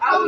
Allah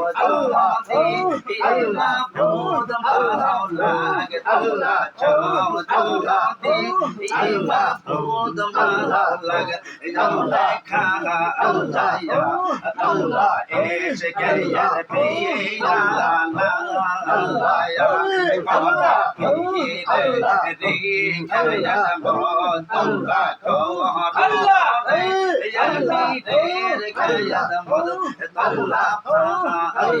আল্লাহ আল্লাহ আল্লাহ আল্লাহ আল্লাহ আল্লাহ খালা আল্লাহ আল্লাহ এসে গেলিয়া পেয়ে আল্লাহ আল্লাহ আল্লাহ আল্লাহ রেখে বল আল্লাহ আল্লাহ আল্লাহ রেখে বল আল্লাহ আল্লাহ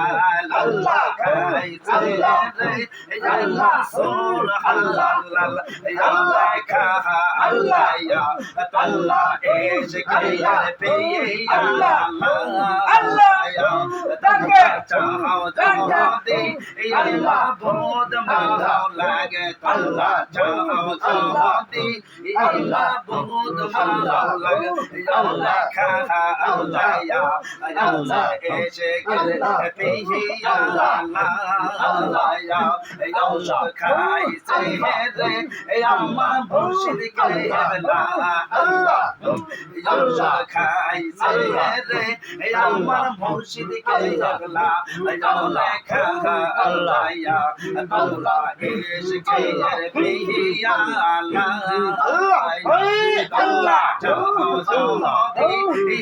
আল্লাহ আল্লাহ সুর আল্লাহ আল্লাহ কাহা আল্লাহ ইয়া আল্লাহ এজ কাইয়া পেয়ে আল্লাহ আল্লাহ ইয়া তাকে চাও দাও দে আল্লাহ ভোদ মাও লাগে আল্লাহ জাও সামাদি আল্লাহ ভোদ মাও লাগে আল্লাহ খা আল্লাহ ইয়া আল্লাহ এসে গেলে পেহি আল্লাহ আল্লাহ ইয়া আল্লাহ খাই সে রে আম্মা মুর্শিদ কে আল্লাহ আল্লাহ আল্লাহ খাই সে রে আম্মা মুর্শিদ কে আল্লাহ আল্লাহ খা আল্লাহ আল্লাহ ইশকের বিয়া আল্লাহ। আল্লাহ জোহদে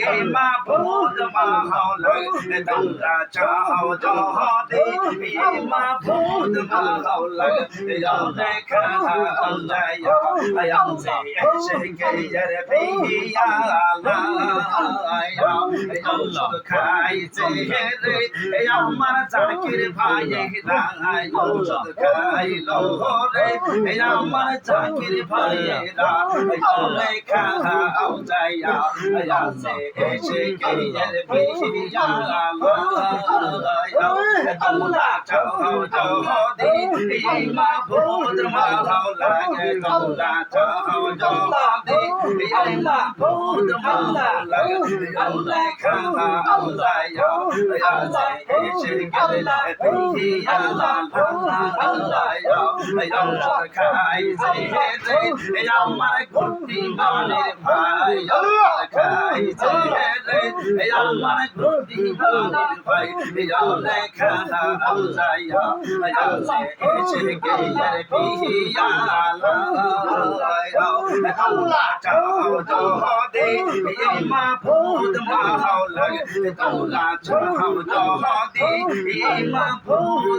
এ মাহবুব মাহলাই তোমরা চাও জোহদে এ মাহবুব মাহলাই ইয়াও দেখা আল্লাহ ইয়াও ইশকের বিয়া আল্লাহ। আল্লাহ খাইছে রে আমার জাকির ভাই নাই ঔষধ খাইলো রে আমার চাকরি ভাইয়েরা চলে খাও যাইয়া আসে এসে কেয়ের বেশি জালা তোমরা চাও জহদি এই মা ভূত মালাও লাগে তোমরা চাও জহদি এই মা ভূত মালা লাগে তোমরা খাও যাইয়া আসে এসে কেয়ের বেশি আল্লাহ আল্লাহ আল্লাহ খাইছে রে আমার গুটি মানের ভাই আল্লাহ খাইছে রে আমার গুটি মানের ভাই আল্লাহ খাওয়া আল্লাহ আল্লাহ এসে গেলে বিহিয়া আল্লাহ আল্লাহ চাও চাও দে মা ভূত মাহৌলা তোলা চাও চাও দে মা ভূত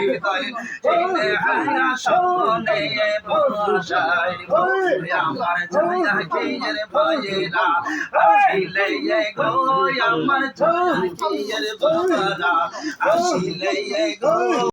হৃদয় চিনে হায়া সপনে বসাই আমার ছায়া কিয়ের ভয়েরা আসিলে গো আমার ছায়া কিয়ের ভয়েরা আসিলে গো